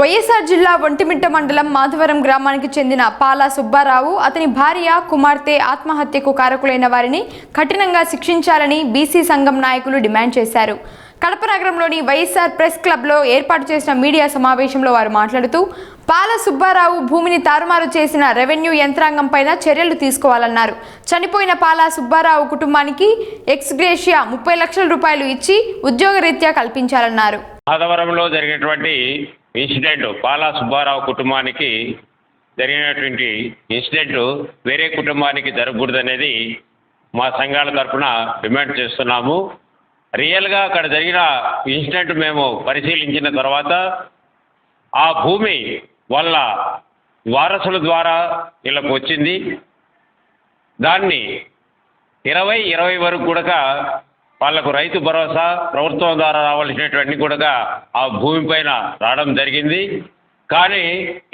వైఎస్ఆర్ జిల్లా ఒంటిమిట్ట మండలం మాధవరం గ్రామానికి చెందిన పాలా సుబ్బారావు అతని భార్య కుమార్తె ఆత్మహత్యకు కారకులైన వారిని కఠినంగా శిక్షించాలని బీసీ సంఘం నాయకులు డిమాండ్ చేశారు. కడప నగరంలోని వైఎస్ఆర్ ప్రెస్ క్లబ్లో ఏర్పాటు చేసిన మీడియా సమావేశంలో వారు మాట్లాడుతూ పాల సుబ్బారావు భూమిని తారుమారు చేసిన రెవెన్యూ యంత్రాంగంపైన చర్యలు తీసుకోవాలన్నారు. చనిపోయిన పాల సుబ్బారావు కుటుంబానికి ఎక్స్గ్రేషియా ముప్పై లక్షల రూపాయలు ఇచ్చి ఉద్యోగరీత్యా కల్పించాలన్నారు. ఆదవరంలో జరిగినటువంటి ఇన్సిడెంట్ పాలా సుబ్బారావు కుటుంబానికి జరిగినటువంటి ఇన్సిడెంట్ వేరే కుటుంబానికి జరగకూడదనేది మా సంఘాల తరఫున డిమాండ్ చేస్తున్నాము. రియల్గా అక్కడ జరిగిన ఇన్సిడెంట్ మేము పరిశీలించిన తర్వాత ఆ భూమి వాళ్ళ వారసుల ద్వారా వీళ్ళకు వచ్చింది. దాన్ని ఇరవై ఇరవై వరకు కూడా వాళ్ళకు రైతు భరోసా ప్రభుత్వం ద్వారా రావాల్సినటువంటి కూడా ఆ భూమి పైన రావడం జరిగింది. కానీ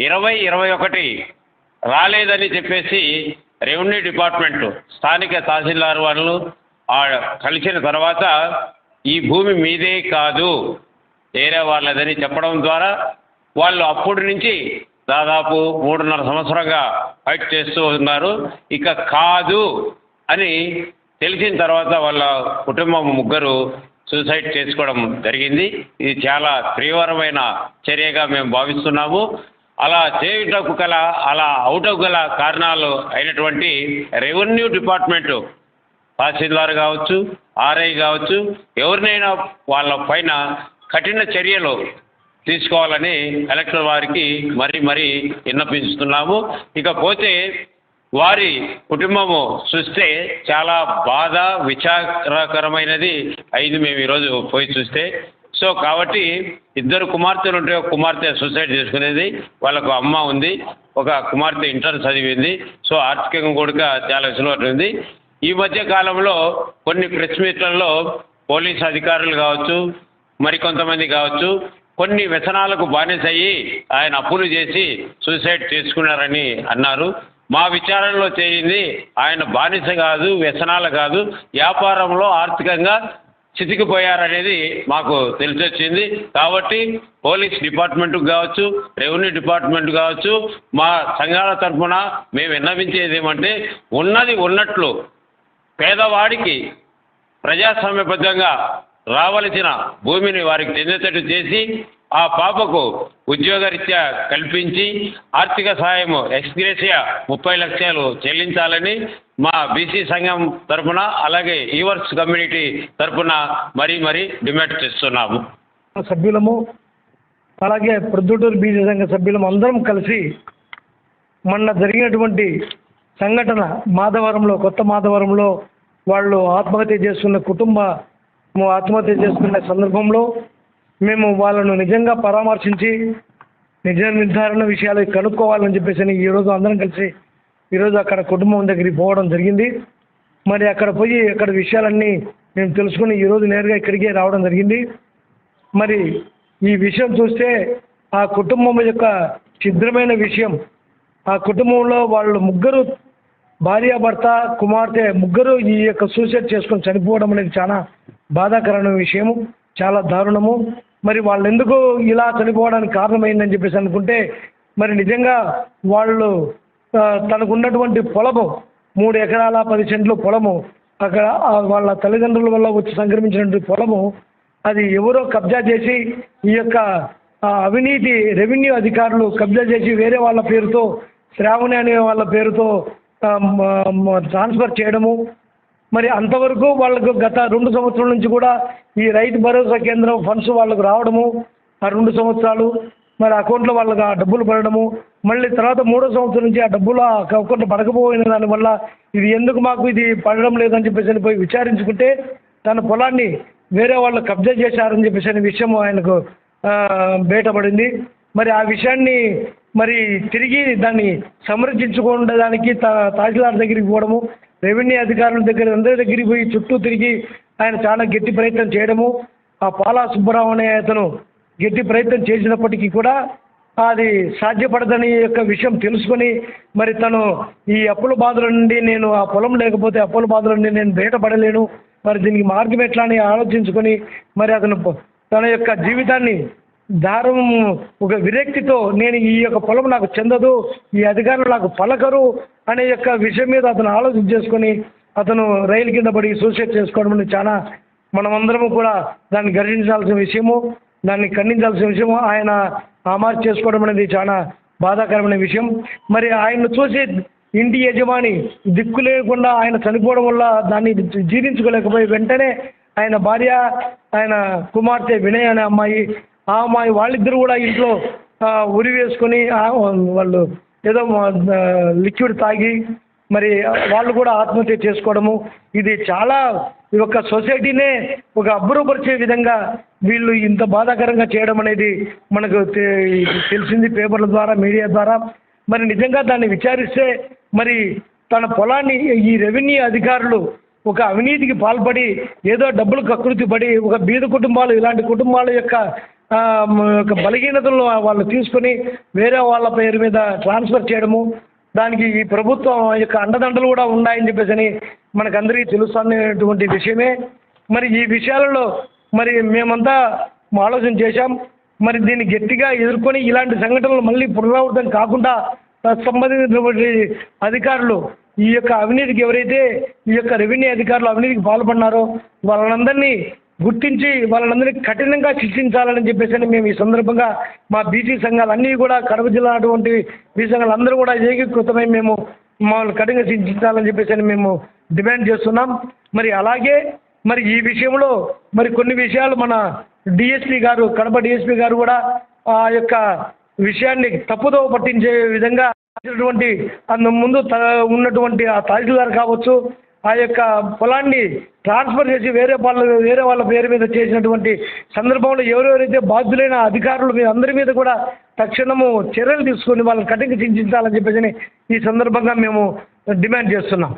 ఇరవై ఇరవై ఒకటి రాలేదని చెప్పేసి రెవెన్యూ డిపార్ట్మెంట్ స్థానిక తహసీల్దార్ వాళ్ళు ఆ కలిసిన తర్వాత ఈ భూమి మీదే కాదు వేరే వాళ్ళదని చెప్పడం ద్వారా వాళ్ళు అప్పటి నుంచి దాదాపు మూడున్నర సంవత్సరంగా ఫైట్ చేస్తూ ఉన్నారు. ఇక కాదు అని తెలిసిన తర్వాత వాళ్ళ కుటుంబం ముగ్గురు సూసైడ్ చేసుకోవడం జరిగింది. ఇది చాలా తీవ్రమైన చర్యగా మేము భావిస్తున్నాము. అలా చేయుటకు గల అలా అవుటకు గల కారణాలు అయినటువంటి రెవెన్యూ డిపార్ట్మెంటు తహసీల్దార్ కావచ్చు ఆర్ఐ కావచ్చు ఎవరినైనా వాళ్ళ పైన కఠిన చర్యలు తీసుకోవాలని కలెక్టర్ వారికి మరీ మరీ విన్నపించుతున్నాము. ఇకపోతే వారి కుటుంబము చూస్తే చాలా బాధ విచారకరమైనది. అయింది మేము ఈరోజు పోయి చూస్తే. సో కాబట్టి ఇద్దరు కుమార్తెలు ఉంటే ఒక కుమార్తె సూసైడ్ చేసుకునేది. వాళ్ళకు అమ్మ ఉంది. ఒక కుమార్తె ఇంటర్ చదివింది. సో ఆర్థికంగా కూడా చాలా వెసులుబాటు ఉంది. ఈ మధ్య కాలంలో కొన్ని ప్రెస్ మీట్లలో పోలీస్ అధికారులు కావచ్చు మరికొంతమంది కావచ్చు కొన్ని వ్యసనాలకు బానిసయ్యి ఆయన అప్పులు చేసి సూసైడ్ చేసుకున్నారని అన్నారు. మా విచారణలో చేయింది ఆయన బానిస కాదు వ్యసనాలు కాదు వ్యాపారంలో ఆర్థికంగా చితికిపోయారనేది మాకు తెలిసొచ్చింది. కాబట్టి పోలీస్ డిపార్ట్మెంట్కి కావచ్చు రెవెన్యూ డిపార్ట్మెంట్ కావచ్చు మా సంఘాల తరఫున మేము విన్నవించేది ఏమంటే ఉన్నది ఉన్నట్లు పేదవాడికి ప్రజాస్వామ్యబద్ధంగా రావలసిన భూమిని వారికి చెందేటట్టు చేసి ఆ పాపకు ఉద్యోగరీత్యా కల్పించి ఆర్థిక సహాయము ఎక్స్గ్రేసియా ముప్పై లక్షలు చెల్లించాలని మా బీసీ సంఘం తరపున అలాగే ఈవర్స్ కమ్యూనిటీ తరపున మరీ మరీ డిమాండ్ చేస్తున్నాము. సభ్యులము అలాగే ప్రొద్దుటూరు బీసీ సంఘ సభ్యులము అందరం కలిసి మొన్న జరిగినటువంటి సంఘటన మాధవరంలో కొత్త మాధవరంలో వాళ్ళు ఆత్మహత్య చేసుకున్న కుటుంబ ఆత్మహత్య చేసుకున్న సందర్భంలో మేము వాళ్ళను నిజంగా పరామర్శించి నిజ నిర్ధారణ విషయాలు కనుక్కోవాలని చెప్పేసి ఈరోజు అందరం కలిసి ఈరోజు అక్కడ కుటుంబం దగ్గరికి పోవడం జరిగింది. మరి అక్కడ పోయి అక్కడ విషయాలన్నీ మేము తెలుసుకుని ఈరోజు నేరుగా ఇక్కడికే రావడం జరిగింది. మరి ఈ విషయం చూస్తే ఆ కుటుంబం యొక్క ఛిద్రమైన విషయం. ఆ కుటుంబంలో వాళ్ళు ముగ్గురు భార్యాభర్త కుమార్తె ముగ్గురు ఈ యొక్క సూసైడ్ చేసుకొని చనిపోవడం అనేది చాలా బాధాకరమైన విషయము చాలా దారుణము. మరి వాళ్ళు ఎందుకు ఇలా చనిపోవడానికి కారణమైందని చెప్పేసి అనుకుంటే మరి నిజంగా వాళ్ళు తనకున్నటువంటి తనకు ఉన్నటువంటి పొలము మూడు ఎకరాల పది సెంట్లు పొలము అక్కడ వాళ్ళ తల్లిదండ్రుల వల్ల వచ్చి సంక్రమించినటువంటి పొలము అది ఎవరో కబ్జా చేసి ఈ యొక్క అవినీతి రెవెన్యూ అధికారులు కబ్జా చేసి వేరే వాళ్ళ పేరుతో శ్రావణి అనే వాళ్ళ పేరుతో ట్రాన్స్ఫర్ చేయడము మరి అంతవరకు వాళ్ళకు గత రెండు సంవత్సరాల నుంచి కూడా ఈ రైతు భరోసా కేంద్రం ఫండ్స్ వాళ్ళకు రావడము ఆ రెండు సంవత్సరాలు మరి అకౌంట్లో వాళ్ళకి ఆ డబ్బులు పడడము మళ్ళీ తర్వాత మూడో సంవత్సరం నుంచి ఆ డబ్బులు అకౌంట్లో పడకపోయిన దానివల్ల ఇది ఎందుకు మాకు ఇది పడడం లేదని చెప్పేసి అని పోయి విచారించుకుంటే తన పొలాన్ని వేరే వాళ్ళు కబ్జా చేశారని చెప్పేసి అనే విషయం ఆయనకు బయటపడింది. మరి ఆ విషయాన్ని మరి తిరిగి దాన్ని సమర్థించుకోవడానికి తా తహసీల్దార్ దగ్గరికి పోవడము రెవెన్యూ అధికారుల దగ్గర అందరి దగ్గరికి పోయి చుట్టూ తిరిగి ఆయన చాలా గట్టి ప్రయత్నం చేయడము ఆ పాలా సుబ్బరావు అనే అతను గట్టి ప్రయత్నం చేసినప్పటికీ కూడా అది సాధ్యపడదని యొక్క విషయం తెలుసుకొని మరి తను ఈ అప్పుల బాధల నుండి నేను ఆ పొలం లేకపోతే అప్పుల బాధల నుండి నేను బయటపడలేను. మరి దీనికి మార్గం ఎట్లా అని ఆలోచించుకొని మరి అతను తన యొక్క జీవితాన్ని దారం ఒక విరక్తితో నేను ఈ యొక్క పొలం నాకు చెందదు ఈ అధికారులు నాకు పలకరు అనే యొక్క విషయం మీద అతను ఆలోచన చేసుకొని అతను రైలు కింద పడి సూసైడ్ చేసుకోవడం చాలా మనమందరము కూడా దాన్ని గర్జించాల్సిన విషయము దాన్ని ఖండించాల్సిన విషయము ఆయన ఆమార్ చేసుకోవడం అనేది చాలా బాధాకరమైన విషయం. మరి ఆయన్ను చూసి ఇంటి యజమాని దిక్కు లేకుండా ఆయన చనిపోవడం వల్ల దాన్ని జీర్ణించుకోలేకపోయి వెంటనే ఆయన భార్య ఆయన కుమార్తె వినయ్ అనే అమ్మాయి మా వాళ్ళిద్దరూ వాళ్ళిద్దరు కూడా ఇంట్లో ఉరి వేసుకొని వాళ్ళు ఏదో లిక్విడ్ తాగి మరి వాళ్ళు కూడా ఆత్మహత్య చేసుకోవడము. ఇది చాలా ఈ యొక్క సొసైటీనే ఒక అబ్బురపరిచే విధంగా వీళ్ళు ఇంత బాధాకరంగా చేయడం అనేది మనకు తె- తెలిసింది పేపర్ల ద్వారా మీడియా ద్వారా. మరి నిజంగా దాన్ని విచారిస్తే మరి తన పొలాన్ని ఈ రెవెన్యూ అధికారులు ఒక అవినీతికి పాల్పడి ఏదో డబ్బులు కకృతి పడి ఒక బీద కుటుంబాలు ఇలాంటి కుటుంబాల యొక్క మ- యొక్క బలహీనతలను వాళ్ళు తీసుకొని వేరే వాళ్ళ పేరు మీద ట్రాన్స్ఫర్ చేయడము దానికి ఈ ప్రభుత్వం యొక్క అండదండలు కూడా ఉన్నాయని చెప్పేసి అని మనకందరికీ తెలుస్తున్నటువంటి విషయమే. మరి ఈ విషయాలలో మరి మేమంతా ఆలోచన చేశాం. మరి దీన్ని గట్టిగా ఎదుర్కొని ఇలాంటి సంఘటనలు మళ్ళీ పునరావృతం కాకుండా సంబంధించినటువంటి అధికారులు ఈ యొక్క అవినీతికి ఎవరైతే ఈ యొక్క రెవెన్యూ అధికారులు అవినీతికి పాల్పడినారో వాళ్ళందరినీ గుర్తించి వాళ్ళందరినీ కఠినంగా శిక్షించాలని చెప్పేసి మేము ఈ సందర్భంగా మా బీసీ సంఘాలు అన్నీ కూడా కడప జిల్లా అటువంటి బీసీ సంఘాలు అందరూ కూడా ఏకీకృతమై మేము మమ్మల్ని కఠినంగా శిక్షించాలని చెప్పేసి అని మేము డిమాండ్ చేస్తున్నాం. మరి అలాగే మరి ఈ విషయంలో మరి కొన్ని విషయాలు మన డిఎస్పీ గారు కడప డిఎస్పీ గారు కూడా ఆ యొక్క విషయాన్ని తప్పుదో పట్టించే విధంగా చేసినటువంటి అందు ముందు త- ఉన్నటువంటి ఆ తహసీల్దార్ కావచ్చు ఆ యొక్క పొలాన్ని ట్రాన్స్ఫర్ చేసి వేరే వాళ్ళ వేరే వాళ్ళ పేరు మీద చేసినటువంటి సందర్భంలో ఎవరెవరైతే బాధ్యులైన అధికారులు మీ అందరి మీద కూడా తక్షణము చర్యలు తీసుకొని వాళ్ళని కఠిన చింతించాలని చెప్పేసి ఈ సందర్భంగా మేము డిమాండ్ చేస్తున్నాం.